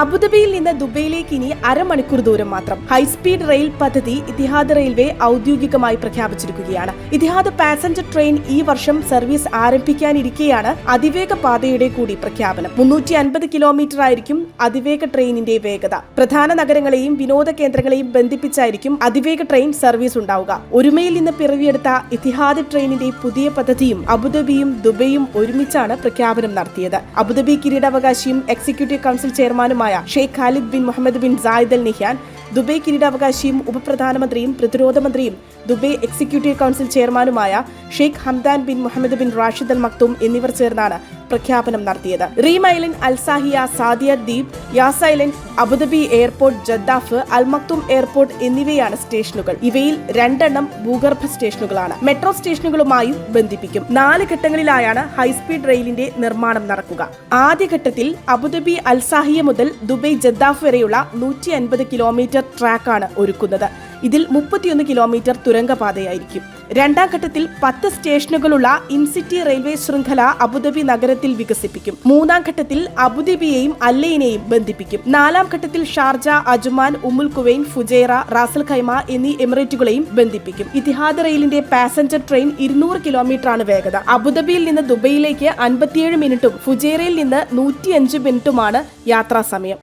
അബുദാബിയിൽ നിന്ന് ദുബൈയിലേക്ക് ഇനി അരമണിക്കൂർ ദൂരം മാത്രം. ഹൈസ്പീഡ് റെയിൽ പദ്ധതി ഇതിഹാദ് റെയിൽവേ ഔദ്യോഗികമായി പ്രഖ്യാപിച്ചിരിക്കുകയാണ്. ഇതിഹാദ് പാസഞ്ചർ ട്രെയിൻ ഈ വർഷം സർവീസ് ആരംഭിക്കാനിരിക്കെയാണ് അതിവേഗ പാതയുടെ കൂടി പ്രഖ്യാപനം. മുന്നൂറ്റി അൻപത് കിലോമീറ്റർ ആയിരിക്കും അതിവേഗ ട്രെയിനിന്റെ വേഗത. പ്രധാന നഗരങ്ങളെയും വിനോദ കേന്ദ്രങ്ങളെയും ബന്ധിപ്പിച്ചായിരിക്കും അതിവേഗ ട്രെയിൻ സർവീസ് ഉണ്ടാവുക. ഒരുമയിൽ നിന്ന് പിറവിയെടുത്ത ഇതിഹാദ് ട്രെയിനിന്റെ പുതിയ പദ്ധതിയും അബുദാബിയും ദുബൈയും ഒരുമിച്ചാണ് പ്രഖ്യാപനം നടത്തിയത്. അബുദാബി കിരീടാവകാശിയും എക്സിക്യൂട്ടീവ് കൗൺസിൽ ചെയർമാനുമായ Sheikh Khalid bin Mohammed bin Zayed Al Nahyan Dubai കിരീടാവകാശിയും ഉപപ്രധാനമന്ത്രിയും പ്രതിരോധ മന്ത്രിയും ദുബൈ എക്സിക്യൂട്ടീവ് കൗൺസിൽ ചെയർമാനുമായ Sheikh Hamdan bin Mohammed bin Rashid Al Maktoum എന്നിവർ ചേർന്നാണ് പ്രഖ്യാപനം നടത്തിയത്. റീമൈലിൻ അൽസാഹിയ സാദിയ ദ്വീപ് യാസൈലിൻ Abu Dhabi airport Jaddaf Al Maktoum airport എന്നിവയാണ് സ്റ്റേഷനുകൾ. ഇവയിൽ രണ്ടെണ്ണം ഭൂഗർഭ സ്റ്റേഷനുകളാണ്. മെട്രോ സ്റ്റേഷനുകളുമായും ബന്ധിപ്പിക്കും. നാല് ഘട്ടങ്ങളിലായാണ് ഹൈസ്പീഡ് റെയിലിന്റെ നിർമ്മാണം നടക്കുക. ആദ്യഘട്ടത്തിൽ അബുദാബി അൽസാഹിയ മുതൽ ദുബൈ ജദ്ദാഫ് വരെയുള്ള നൂറ്റി അൻപത് കിലോമീറ്റർ ട്രാക്കാണ് ഒരുക്കുന്നത്. ഇതിൽ മുപ്പത്തിയൊന്ന് കിലോമീറ്റർ തുരങ്കപാതയായിരിക്കും. രണ്ടാം ഘട്ടത്തിൽ പത്ത് സ്റ്റേഷനുകളുള്ള ഇൻസിറ്റി റെയിൽവേ ശൃംഖല അബുദാബി നഗരത്തിൽ വികസിപ്പിക്കും. മൂന്നാം ഘട്ടത്തിൽ അബുദാബിയെയും അല്ലയിനെയും ബന്ധിപ്പിക്കും. നാലാം ഘട്ടത്തിൽ Sharjah Ajman Umm al Quwain Fujairah Ras al Khaimah എന്നീ എമിറേറ്റുകളെയും ബന്ധിപ്പിക്കും. ഇതിഹാദ് റെയിലിന്റെ പാസഞ്ചർ ട്രെയിൻ ഇരുന്നൂറ് കിലോമീറ്റർ ആണ് വേഗത. അബുദാബിയിൽ നിന്ന് ദുബൈയിലേക്ക് അൻപത്തിയേഴ് മിനിറ്റും ഫുജൈറയിൽ നിന്ന് നൂറ്റിയഞ്ച് മിനിറ്റുമാണ് യാത്രാ സമയം.